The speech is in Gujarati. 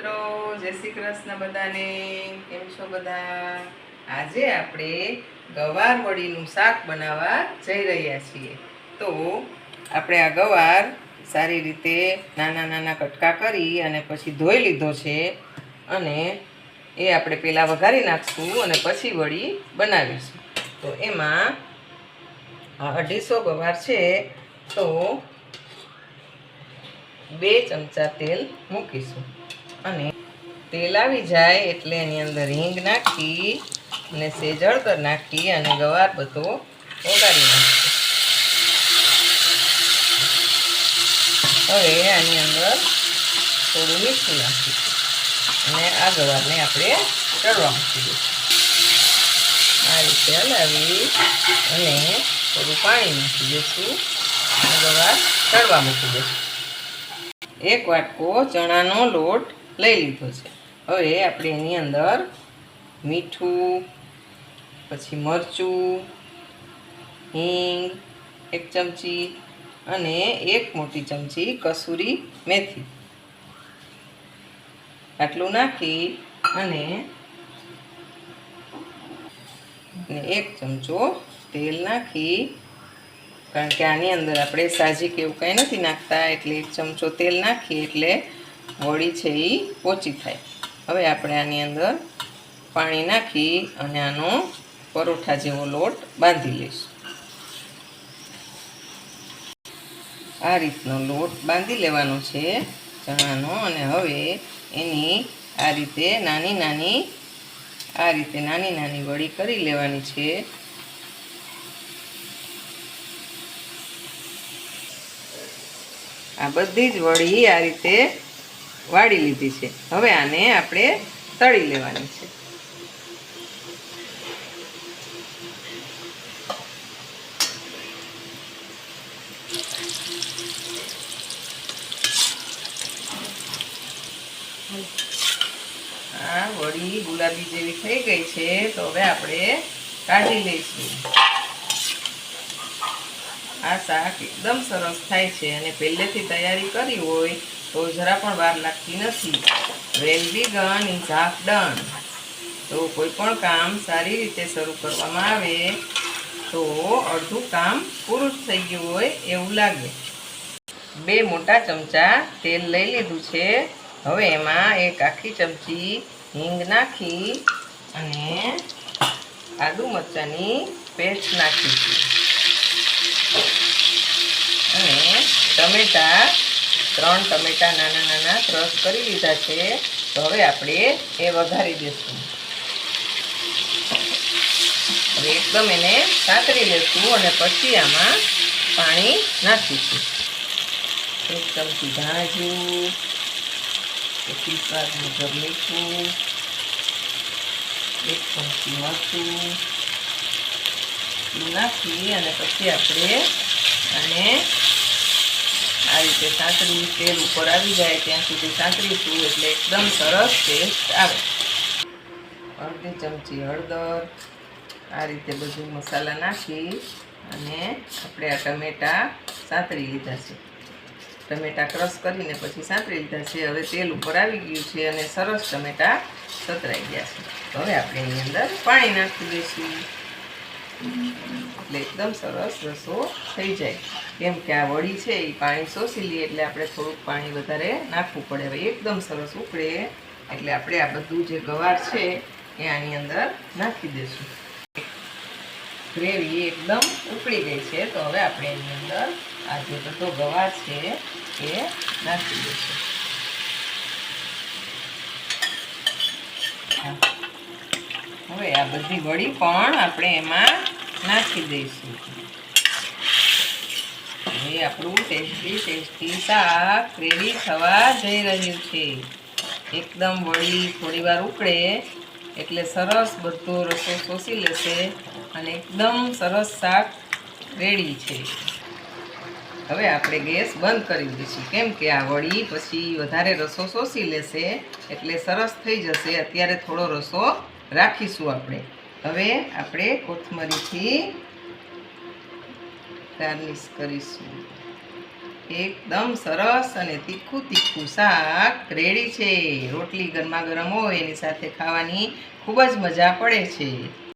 મિત્રો, જય શ્રી કૃષ્ણ બધાને. કેમ છો બધા? આજે આપણે ગવાર વડીનું શાક બનાવવા જઈ રહ્યા છીએ. તો આપણે આ ગવાર સારી રીતે નાના નાના કટકા કરી અને પછી ધોઈ લીધો છે અને એ આપણે પહેલાં વઘારી નાખશું અને પછી વડી બનાવીશું. તો એમાં અઢીસો ગવાર છે. તો બે ચમચા તેલ મૂકીશું. અને તેલ આવી જાય એટલે એની અંદર હિંગ નાખી અને સેજ હળદર નાખી અને ગવાર બધો ઓગાળી નાખીશું હવે આની અંદર થોડું મીઠું નાખીશું અને આ ગવારને આપણે ચડવા મૂકી દઈશું. આ રીતે હલાવી અને થોડું પાણી નાખી દઈશું અને ગવાર ચડવા મૂકી દઈશું. એક વાટકો ચણાનો લોટ લઈ લીધો છે. હવે આપણે એની અંદર મીઠું, પછી મરચું, હિંગ, એક ચમચી અને એક મોટી ચમચી કસૂરી મેથી. આટલું નાખી અને એક ચમચો તેલ નાખી. કારણ કે આની અંદર આપણે સાજી કે એવું કંઈ નથી નાખતા, એટલે એક ચમચો તેલ નાખીએ એટલે વળી છે એ ઓછી થાય. હવે આપણે આની અંદર પાણી નાખી અને આનો પરોઠા જેવો લોટ બાંધી લઈશું. આ રીતનો લોટ બાંધી લેવાનો છે ચણાનો અને હવે એની આ રીતે નાની નાની આ રીતે નાની નાની વળી કરી લેવાની છે. આ બધી જ વળી આ રીતે વાળી લીધી છે. હવે આને આપણે તળી લેવાની છે. આ વડી ગુલાબી જેવી થઈ ગઈ છે, તો હવે આપણે કાઢી લઈશું. આ શાક એકદમ સરસ થાય છે, અને પહેલેથી તૈયારી કરી હોય તો જરા પણ વાર લાગતી નથી. Well begun is half done. તો કોઈ પણ કામ સારી રીતે શરૂ કરવામાં આવે, તો અડધું કામ પૂરું થઈ ગયું હોય એવું લાગે. બે મોટા ચમચા તેલ લઈ લીધું છે. હવે એમાં એક આખી ચમચી હિંગ નાખી અને આદુ મરચાંની પેસ્ટ નાખી. અને ટમેટા ત્રણ ટમેટા નાના નાના ક્રશ કરી લીધા છે. તો હવે આપણે એ વઘારી દઈશું હવે એકદમ એને સાતરી લેશું અને પછી આમાં પાણી નાખીશું. એક ચમચી ધાણાજીરું પછી સ્વાદ મુજબ મીઠું, એક ચમચી મરચું. નાખી અને પછી આપણે અને આ રીતે સાંતળી તેલ ઉપર આવી જાય ત્યાં સુધી સાંતળીશું એટલે એકદમ સરસ ટેસ્ટ આવે. અડધી ચમચી હળદર, આ રીતે બધું મસાલા નાખી અને આપણે આ ટમેટા સાંતળી લીધા છે. ટમેટા ક્રશ કરીને પછી સાંતળી લીધા છે, હવે તેલ ઉપર આવી ગયું છે અને સરસ ટમેટા સતરાઈ ગયા છે. હવે આપણે એની અંદર પાણી નાખી દઈશું. એટલે એકદમ સરસ રસો થઈ જાય. કેમ કે આ વળી છે એ પાણી શોષી લઈએ એટલે આપણે થોડુંક પાણી વધારે નાખવું પડે. હવે એકદમ સરસ ઉકળે એટલે આપણે આ બધું જે ગવાર છે એ આની અંદર નાખી દઈશું. ગ્રેવી એકદમ ઉકળી ગઈ છે, તો હવે આપણે એની અંદર આ જે બધો ગવાર છે એ નાખી દઈશું. હવે આ બધી વડી પણ આપણે એમાં નાખી દઈશું. હવે આપણું ટેસ્ટી ટેસ્ટી શાક રેડી થવા જઈ રહ્યું છે. એકદમ વળી થોડી વાર ઉકળે એટલે સરસ બધો રસો શોષી લેશે અને એકદમ સરસ શાક રેડી છે. હવે આપણે ગેસ બંધ કરી દઈશું. કેમ કે આ વળી પછી વધારે રસો શોષી લેશે એટલે સરસ થઈ જશે. અત્યારે થોડો રસો રાખીશું આપણે. હવે આપણે કોથમરીથી ગાર્નિશ કરીશું. એકદમ સરસ અને તીખું તીખું શાક રેડી છે. રોટલી ગરમા ગરમ હોય, એની સાથે ખાવાની ખૂબ જ મજા પડે છે.